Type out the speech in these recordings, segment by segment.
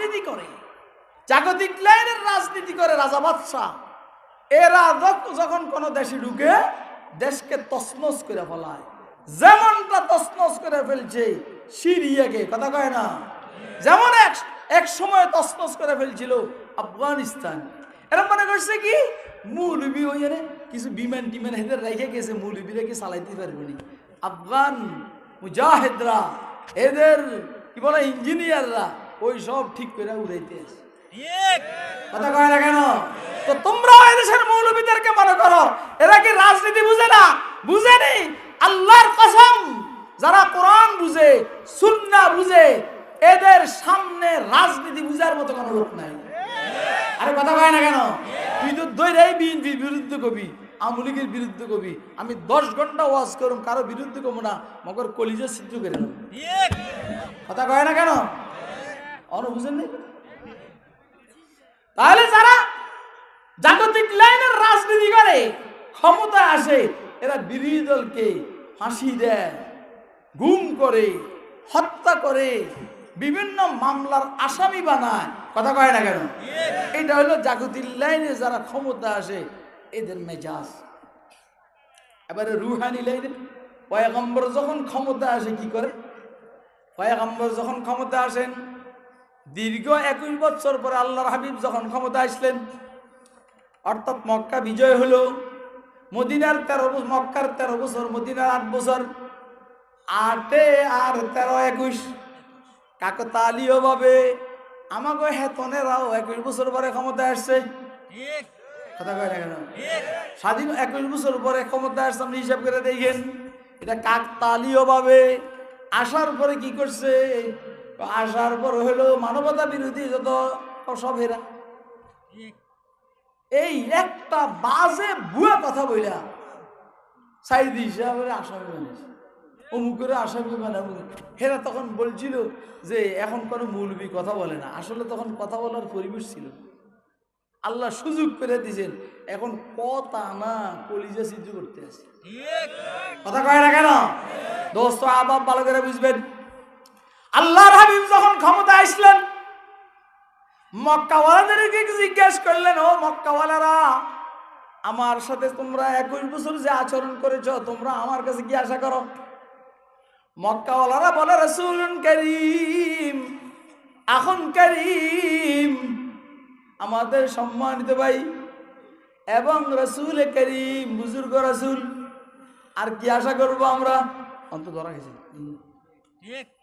রাজনীতি করে। জাগতিক লাইনের রাজনীতি করে রাজা বাদশাহ। এরা যখ- যখন কোনো দেশে ঢুকে দেশকে তসনস করে ফেলায়। যেমনটা তসনস করে ফেলছে সিরিয়াকে, কথা কয় না? যেমন এক এক সময় তসনস করে ফেলছিল আফগানিস্তান। এরা মনে করছে কি? মৌলবি ওই কিছু বিমান টিমান হেদের রেখে গেছে, মৌলবিরা কি চালাইতে পারবে না? আফগান মুজাহিদরা, এদের কি বলে, ইঞ্জিনিয়াররা ওই সব ঠিক করে উড়াইতে আছে। কথা কয় না কেন? তো তোমরা এদেশের মৌলবীদেরকে মনে করো এরা কি রাজনীতি বুঝে না? বুঝে আল্লাহর কসম যারা কোরআন বুঝে সুন্না বুঝে এদের সামনে রাজনীতি বুঝার মতো কোনো লোক নাই। আরে কথা কয় না কেন? তুই তো দৈরাই বিএনপির বিরুদ্ধে কবি আমলিগের বিরুদ্ধে কবি। আমি দশ ঘণ্টা ওয়াজ করুম কারও বিরুদ্ধে কমো না মগর কলিজা সিদ্ধ করে কথা কয় না কেন? অন বুঝেন নি তাহলে যারা জাগতিক লাইনের রাজনীতি করে ক্ষমতা আসে এরা বিরোধী দলকে ফাঁসি দেয় গুম করে হত্যা করে বিভিন্ন মামলার আসামি বানায় কথা কয় না কেন এটা হলো জাগতিক লাইনে যারা ক্ষমতা আসে এদের মেজাজ এবারে রুহানি লাইনে পয়গম্বর যখন ক্ষমতা আসে কি করে পয়গম্বর যখন ক্ষমতা আসেন দীর্ঘ একুশ বছর পরে আল্লাহর হাবিব যখন ক্ষমতা আসলেন অর্থাৎ মক্কা বিজয় হলো মদিনার তেরো বছর মক্কার তেরো বছর মদিনার আট বছর আটে আর তেরো একুশ। কাকতালীয় ভাবে আমাকে হেতনেরাও একুশ বছর পরে ক্ষমতা আসছে। কথা কয় না কেন? স্বাধীন একুশ বছর পরে ক্ষমতা আসছে আপনি হিসাব করে দেখেন। এটা কাকতালীয় ভাবে আসার পরে কি করছে? আসার পর হলো মানবতা বিরোধী যত সব হেরা এই একটা বাজে বুয়া কথা বইলা। সাইদি হিসাবে আসামি বানিয়েছে। অমুকের আসামি বানাবো হেরা তখন বলছিল যে এখন কোনো মৌলবী কথা বলে না। আসলে তখন কথা বলার পরিবেশ ছিল আল্লাহ সুযোগ করে দিয়েছেন। এখন কথা না কলিজা সিদ্ধ করতে আছে। কথা কয় না কেন? দোস্ত আবাব ভালো করে বুঝবেন। আল্লাহর হাবিব যখন ক্ষমতা আসলেন, মক্কাওয়ালাদেরকে জিজ্ঞেস করলেন, ও মক্কাওয়ালারা, আমার সাথে তোমরা একুশ বছর যে আচরণ করেছ, তোমরা আমার কাছে কি আশা করো? মক্কাওয়ালারা বলে রসুল করিম এখন করিম, আমাদের সম্মানিত ভাই এবং রসুল করিম, বুজুর্গ রসুল, আর কি আশা করব আমরা? অন্ত ধরা গেছে।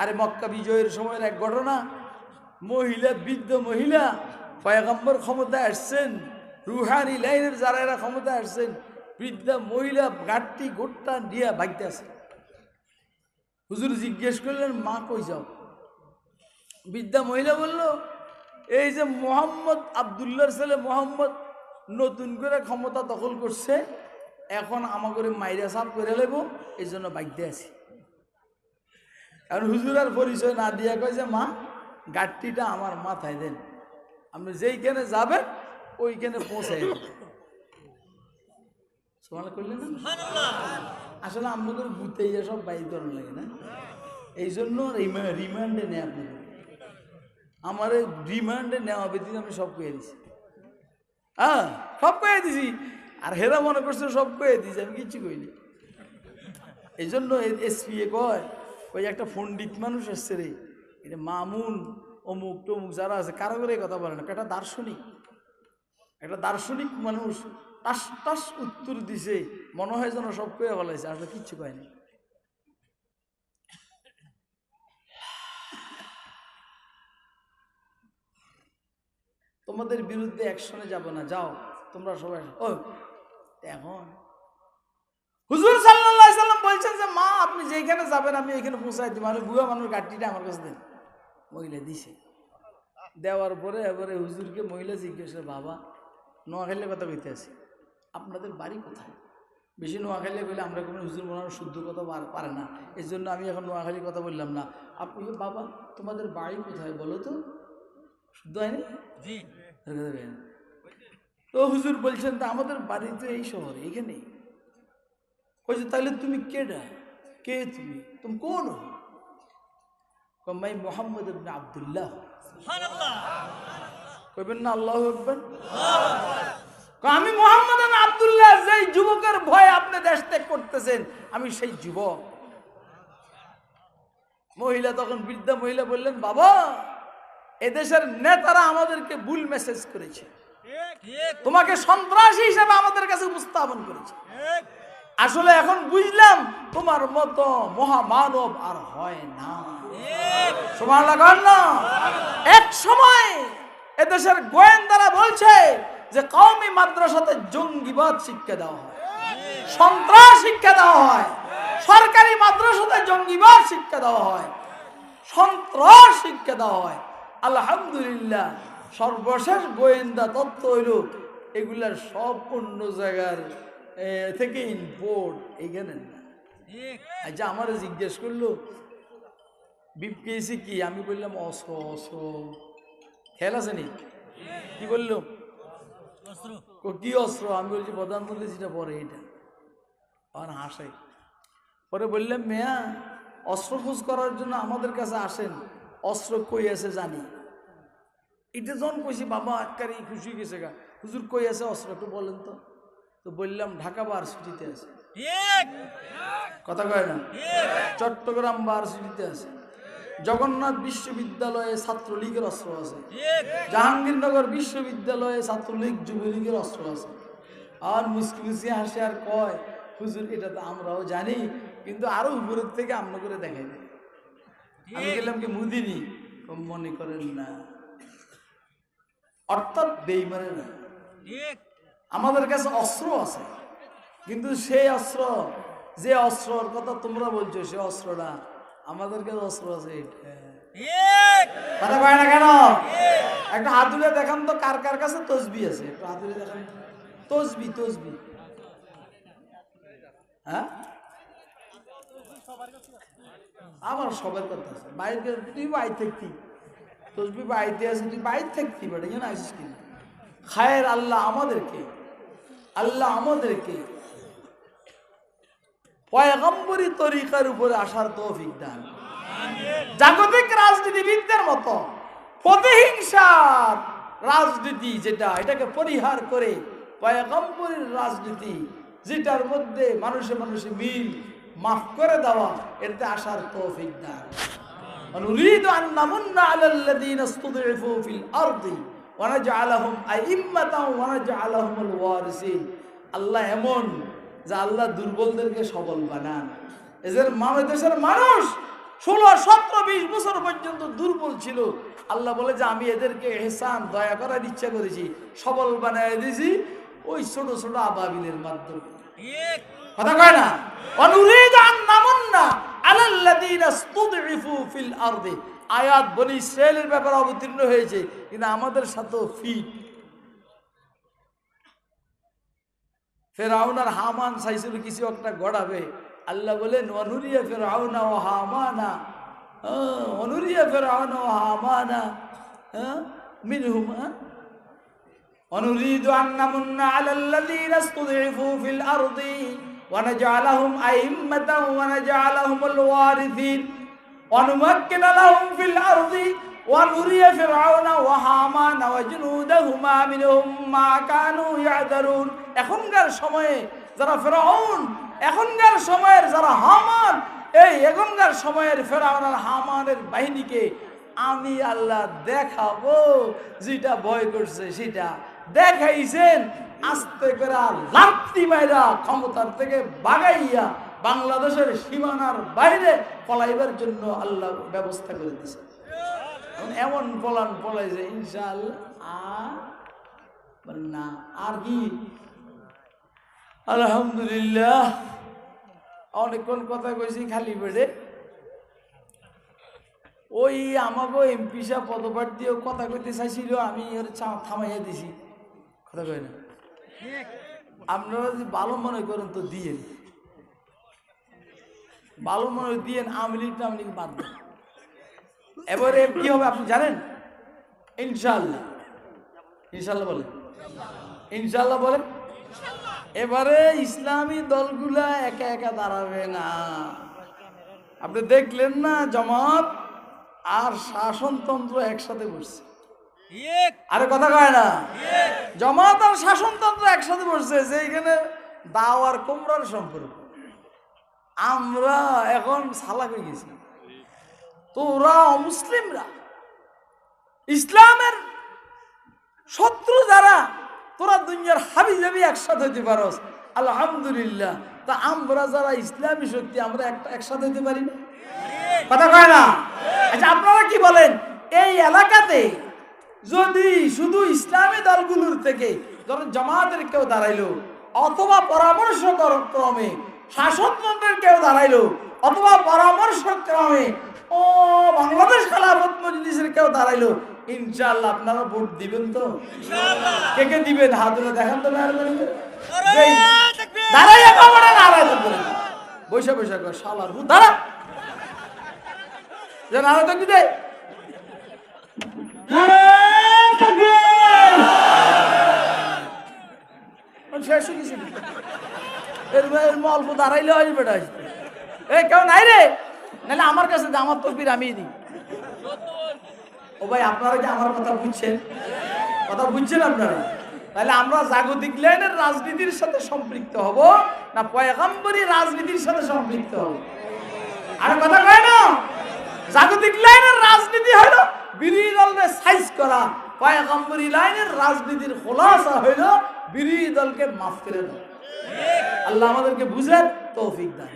আরে মক্কা বিজয়ের সময়ের এক ঘটনা। মহিলা, বৃদ্ধ মহিলা পয়গম্বর ক্ষমতা আসছেন, রুহানি লাইনের যারা এরা ক্ষমতা আসছেন, বৃদ্ধা মহিলা গাঠটি গোটটা দিয়া ভাগতে আছে হুজুর জিজ্ঞেস করলেন, মা কই যাও? বৃদ্ধা মহিলা বলল, এই যে মোহাম্মদ আবদুল্লার ছেলে মোহাম্মদ নতুন করে ক্ষমতা দখল করছে, এখন আমাকে মাইরা সাফ করে নেব এই জন্য বাইকতে আছি। আর হুজুর আর পরিচয় না দিয়া কয় যে মা গাড়িটা আমার মাথায় দেন। আপনি যেইখানে যাবেন ওইখানে পৌঁছাই দেন। করলেন না? আসলে আপনাদের গিয়ে সব বাইর করার লাগে না। এই জন্য রিমান্ডে নেয় আপনাদের। আমার রিমান্ডে নেওয়া ব্যতীত আমি সব কয়ে দিছি। হ্যাঁ সব কয়ে দিছি। আর হেরা মনে করছে সব কয়ে দিছি আমি কিচ্ছু কইনি। এই জন্য এসপি এ কয় ওই একটা পণ্ডিত মানুষ এসছে রে। এটা মামুন, অমুক টমুক যারা আছে, কারও করে কথা বলে না একটা দার্শনিক। একটা দার্শনিক মানুষ টাস টাস উত্তর দিছে, মনে হয় যেন সব কয়ে বলাইছে আসলে কিচ্ছু কয়নি তোমাদের বিরুদ্ধে অ্যাকশনে যাব না, যাও, তোমরা সবাই ও এখন। হুজুর সাল্লাম বলছেন যে মা আপনি যেখানে যাবেন আমি ওইখানে পৌঁছাই দিব। আমি বুয়া মানুষ গাড়িটা আমার কাছে দেন। মহিলা দিছে। দেওয়ার পরে এবারে হুজুরকে মহিলা জিজ্ঞেস করে, বাবা নোয়াখালীর কথা কইতে আছে আপনাদের বাড়ি কোথায়? বেশি নোয়াখালী বলে আমরা কোনো হুজুর মনে শুদ্ধ কথা পার- পারে না। এই জন্য আমি এখন নোয়াখালীর কথা বললাম না। আপনি বাবা তোমাদের বাড়ি কোথায় বলো তো? শুদ্ধ হয়নি? জি। তো হুজুর বলছেন তা আমাদের বাড়িতে এই শহরে এখানে কইছে তাহলে তুমি কেডা? কে তুমি? তুমি কোন? হো মাই মোহাম্মদ ইবনে আব্দুল্লাহ। সুবহানাল্লাহ। কইবেন না আল্লাহ আকবার। আমি মোহাম্মদ ইবনে আব্দুল্লাহ যেই যুবকের ভয় আপনি দেশ ত্যাগ করতেছেন আমি সেই যুবক। মহিলা তখন বৃদ্ধা মহিলা বললেন বাবা এদেশের নেতারা আমাদেরকে ভুল মেসেজ করেছে। তোমাকে সন্ত্রাসী হিসেবে আমাদের কাছে উপস্থাপন করেছে। আসলে এখন বুঝলাম তোমার মতো মহামানব আর হয় না। সমান লাগান না। এক সময় এদেশের গোয়েন্দারা বলছে যে কওমি মাদ্রাসাতে জঙ্গিবাদ শিক্ষা দেওয়া হয়, সন্ত্রাস শিক্ষা দেওয়া হয়, সরকারি মাদ্রাসাতে জঙ্গিবাদ শিক্ষা দেওয়া হয়, সন্ত্রাস শিক্ষা দেওয়া হয়। আলহামদুলিল্লাহ, সর্বশেষ গোয়েন্দা তথ্য হইল এগুলার সব অন্য জায়গার থেকে ইম্পোর্ট এখানে না। আচ্ছা আমার জিজ্ঞেস করল, বিপ পেয়েছি কি? আমি বললাম, অস্ত্র অস্ত্র। খেয়াল আছে নি? কি বলল? কি অস্ত্র? আমি বলছি, প্রধানমন্ত্রী, যেটা পরে এটা। আর হাসে। পরে বললাম, মেয়া, অস্ত্র খোঁজ করার জন্য আমাদের কাছে আসেন। অস্ত্র কই আছে জানি। এটা যখন কইছি, বাবা একবারে খুশি গেছে গা। হুজুর, কই আছে অস্ত্র একটু বলেন তো। তো বললাম ঢাকা ভার্সিটিতে আছে। কথা কয় না? চট্টগ্রাম ভার্সিটিতে আছে। জগন্নাথ বিশ্ববিদ্যালয়ে ছাত্রলীগের অস্ত্র আছে। জাহাঙ্গীরনগর বিশ্ববিদ্যালয়ে ছাত্রলীগ যুবলীগের অস্ত্র আছে। আর মুসকি মুসকি হাসে আর কয় হুজুর এটা তো আমরাও জানি কিন্তু আরও উপরের থেকে আমরা করে দেখাই আমি গেলাম কি মুদিনি মনে করেন না। অর্থাৎ বেইমানে না। ঠিক। আমাদের কাছে অস্ত্র আছে। কিন্তু সেই অস্ত্র যে অস্ত্রর কথা তোমরা বলছো সে অস্ত্রটা আমাদের কাছে অস্ত্র আছে কথা কয় না কেন? একটা হাতুলে দেখান তো কার কার কাছে তসবি আছে। একটু হাতুলে দেখান। তসবি তসবি। হ্যাঁ? আমার সবার কথা আছে। বাইরে তুই বাই থাকতি। তসবি বাইতে আছে তুই বাইর থাকতি বেটা। কেন আসিস কি খায়ের আল্লাহ আমাদেরকে আল্লাহ আমাদেরকে পয়গম্বরী তরিকার উপরে আসার তৌফিক দান জাগতিক রাজনীতিবিদদের মতো প্রতিহিংসার রাজনীতি যেটা এটাকে পরিহার করে পয়গম্বরীর রাজনীতি যেটার মধ্যে মানুষে মানুষে মিল মাফ করে দেওয়া এটাতে আসার তৌফিক দান ونريد أن نمن على الذين استضعفوا في الأرض ওয়ানাজ আলাহম আইম্মাতাম ওয়ানাজ আল্লাহ এমন যে আল্লাহ দুর্বলদেরকে সবল বানান। এদের মানে দেশের মানুষ ষোলো, সতেরো, বিশ বছর পর্যন্ত দুর্বল ছিল। আল্লাহ বলে যে, আমি এদেরকে এহসান, দয়া করার ইচ্ছা করেছি, সবল বানায় দিয়েছি। ওই ছোট ছোট আবাবিলের মাধ্যমে। কথা কয় না? অনুরিদ আন আয়াত বনি ইসরায়েলের ব্যাপারে অবতীর্ণ হয়েছে কিন্তু আমাদের সাথেও ফিট ফেরাউন আর হামান চাইছিল কিছু একটা গড়াবে আল্লাহ বলেন অনুরিয়া ফেরাউনা ও হামানা হ্যাঁ, অনুরিয়া ফেরাউনা ও হামানা হ্যাঁ মিনহুম হ্যাঁ ونريد أن نمن على الذين استضعفوا في الأرض ونجعلهم أئمة ونجعلهم الوارثين ونمكن لهم في الأرض ونري فرعون وهامان وجنودهما منهم ما كانوا يعذرون এখনকার সময়ে যারা ফেরাউন এখনকার সময়ের যারা হামান এই এখনকার সময়ের ফেরাউন আর হামানের বাহিনীকে আমি আল্লাহ দেখাবো যেটা ভয় করছে সেটা দেখাইছেন আস্তে করে লাত্তি মাইরা ক্ষমতার থেকে বাগাইয়া বাংলাদেশের সীমানার বাইরে পলাইবার জন্য আল্লাহ ব্যবস্থা করে দিছে। এমন পলান পলাইছে ইনশাআল্লাহ আর বলে না, আর কি? আলহামদুলিল্লাহ। অনেকক্ষণ কথা কইছি খালি পেটে। ওই আমাকে এমপি সাহেব পদপ্রার্থীও কথা কইতে চাইছিল, আমি ওর থামাইয়া দিছি। কথা কই না? আপনারা যদি ভালো মনে করেন তো দিয়েন ভালো মনে হয় দিয়েন আওয়ামী লীগ টাওয়ামী লীগ বাদ দেন। এবারে কি হবে আপনি জানেন? ইনশাল্লাহ ইনশাল্লাহ বলেন। ইনশাল্লাহ বলেন। এবারে ইসলামী দলগুলা একা একা দাঁড়াবে না। আপনি দেখলেন না জমাত আর শাসনতন্ত্র একসাথে বসছে? আরে কথা কয় না। জমাত আর শাসনতন্ত্র একসাথে বসছে যে এখানে দাও আর কোমরার সম্পর্ক। আমরা এখন সালাক হয়ে গেছি। তো ওরা অমুসলিমরা ইসলামের শত্রু যারা, তোরা দুনিয়ার হাবি যাবি একসাথে হইতে পারস। আলহামদুলিল্লাহ। তা আমরা যারা ইসলামী শক্তি, আমরা একটা একসাথে হইতে পারি না? কথা কয় না? আচ্ছা আপনারা কি বলেন? এই এলাকাতে যদি শুধু ইসলামী দলগুলোর থেকে ধরুন জামাতের কেউ দাঁড়াইলো, অথবা পরামর্শ কর- ক্রমে শাসকতন্ত্রের কেউ দাঁড়াইলো? অথবা পরামর্শ ক্রমে ও বাংলাদেশ খেলাফত মজলিসের কেউ দাঁড়াইলো? ইনশাআল্লাহ আপনারা ভোট দিবেন তো। কে কে দিবেন? হাত তুলে দেখান তো! দাঁড়াইয়া তো বলে বৈশা বৈশা কর শালার ভূত। দাঁড়া। যে নারায় তো কি দেয় শেষ হয়ে গেছে অল্প দাঁড়াইলে হয় এ, কেউ নাই রে? নাহলে আমার কাছে আমার তকবির আমি দিই। ও ভাই, আপনারা কি আমার কথা বুঝছেন? কথা বুঝছেন আপনারা? তাহলে আমরা জাগতিক লাইনের রাজনীতির সাথে সম্পৃক্ত হব না পয়গাম্বরী রাজনীতির সাথে সম্পৃক্ত হব? আর কথা কয় না, জাগতিক লাইনের রাজনীতি হইল বিরোধী দলকে সাইজ করা, পয়গাম্বরী লাইনের রাজনীতির খোলাসা হইল বিরোধী দলকে মাফ করে দাও আল্লাহ আমাদেরকে বুঝেন তৌফিক দান।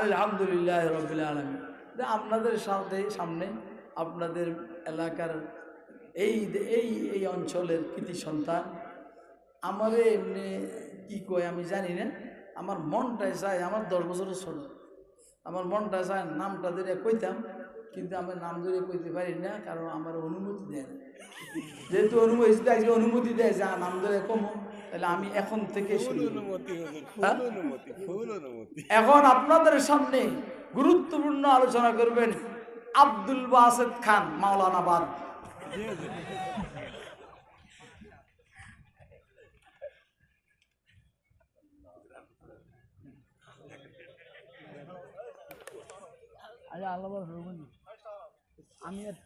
আলহামদুলিল্লাহ রবিল আলমী আপনাদের সাথে সামনে আপনাদের এলাকার এই এই এই অঞ্চলের কৃতি সন্তান আমারে এমনি কি কয় আমি জানি না। আমার মনটাই চায় আমার দশ বছরের ছোট। আমার মনটা চায় নামটা ধরে কইতাম। কিন্তু আমি নাম ধরে কইতে পারি না কারণ আমার অনুমতি দেয় না যেহেতু অনুমতি দেয় অনুমতি দেয় যে নাম ধরে কমো তাহলে আমি এখন থেকে। হ্যাঁ? এখন আপনাদের সামনে গুরুত্বপূর্ণ আলোচনা করবেন আব্দুল বাসেদ খান মাওলানাবাদ আমি আর